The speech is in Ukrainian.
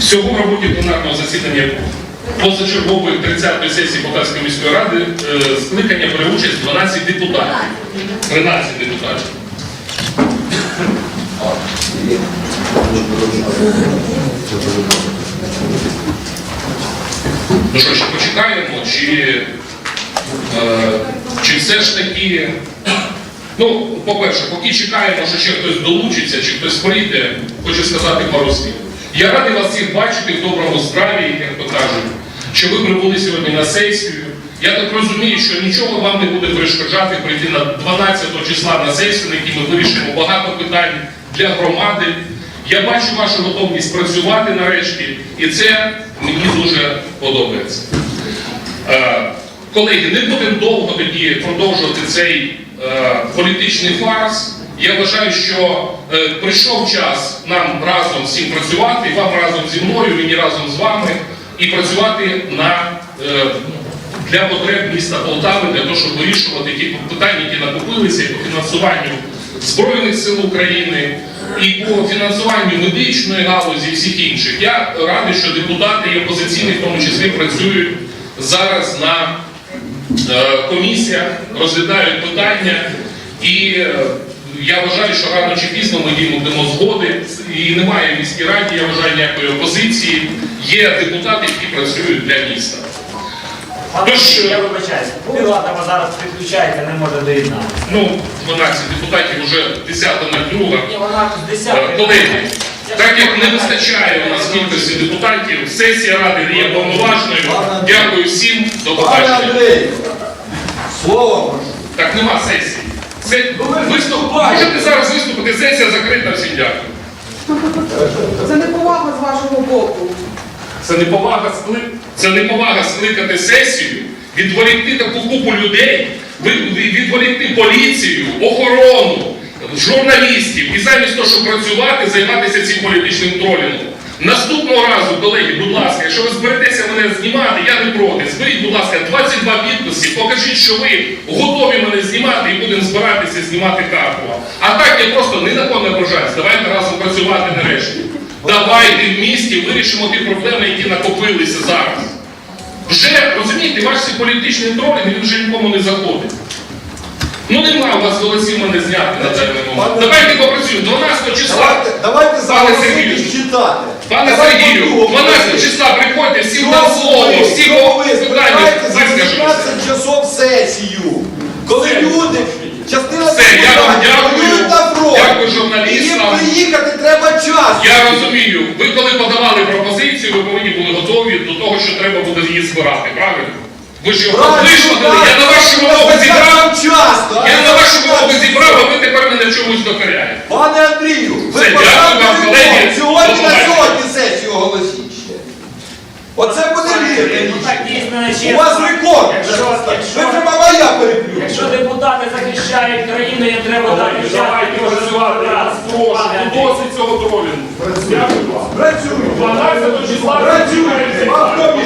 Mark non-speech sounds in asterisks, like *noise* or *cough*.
Всього в роботі пленарного засідання позачергової 30-ї сесії Полтавської міської ради е, скликання бере участь 12 депутатів. 13 депутатів. Ну що, ще почекаємо, чи, е, чи все ж таки. Ну, по-перше, поки чекаємо, що ще хтось долучиться, чи хтось прийде, хочу сказати пару слів. Я радий вас всіх бачити в доброму здраві, як то кажуть, що ви прибули сьогодні на сесію. Я так розумію, що нічого вам не буде перешкоджати прийти на 12 числа на сесію, на якій ми вирішимо багато питань для громади. Я бачу вашу готовність працювати нарешті, і це мені дуже подобається. Е, Колеги, не будемо довго тоді продовжувати цей е, політичний фарс. Я вважаю, що е, прийшов час нам разом всім працювати, вам разом зі мною, мені разом з вами, і працювати на, е, для потреб міста Полтави, для того, щоб вирішувати ті питання, які накопилися, по фінансуванню Збройних сил України, і по фінансуванню медичної галузі і всіх інших. Я радий, що депутати і опозиційні в тому числі працюють зараз на е, комісіях, розглядають питання, і е, я вважаю, що рано чи пізно ми дійдемо згоди, і немає в міській раді, я вважаю, ніякої опозиції. Є депутати, які працюють для міста. Пане Тож, я вибачаюсь, Пілатова зараз підключається, не може доєднати. Ну, 12 депутатів вже 10 на друга. Ні, вона з 10 Е, Колеги, так як не вистачає у нас кількості депутатів, сесія ради не є повноважною. Дякую всім, до Пане побачення. Андрій, слово прошу. Так нема сесії. Це виступ. Можете зараз виступити, сесія закрита, всім дякую. *laughs* Це неповага з вашого боку. Це неповага скли... це неповага скликати сесію, відволікти таку купу людей, відволікти поліцію, охорону, журналістів і замість того, щоб працювати, займатися цим політичним тролінгом. Наступного разу, колеги, будь ласка, якщо ви зберетеся мене знімати, я не проти. Зберіть, будь ласка, 22 підписи, покажіть, що ви готові мене знімати і будемо збиратися знімати Карпова. А так я просто на ображаюсь. Давайте разом працювати нарешті. Давайте в місті вирішимо ті проблеми, які накопилися зараз. Вже, розумієте, ваш політичний тролінг, він вже нікому не заходить. Ну нема у вас голосів мене зняти на даний момент. Давайте попрацюємо. 12 числа. Давайте, давайте зараз Сергію. читати. Пане Сергію, по-другому. 12 числа приходьте, всім Що дам слово, ви- всі ви питанню збираєте за. 15 часов сесію, коли люди, частина Все, я вам депутатів дякую. воюють на фронт. Дякую журналістам. Їм приїхати треба час. Я розумію, ви коли подавали пропозицію, ви повинні були готові до того, що треба буде її збирати, правильно? Ви ж його Правильно, я на вашому так, мову так, зібрав, так, часто, а я не на вашому так. мову зібрав, а ви тепер мене в чомусь докоряєте. Пане Андрію, ви Все, дякую поставте вам, колеги. вимогу. Сьогодні До на побачення. сьогодні сесію оголосіть ще. Оце буде вірте Ну так дійсно не У вас рекорд. Якщо, Ви якщо, я переплю. якщо депутати захищають країну, їм треба дати час. Пане Андрій. Досить цього тролінгу. Дякую вам. Працюйте. 12 числа. Вам хто працювати?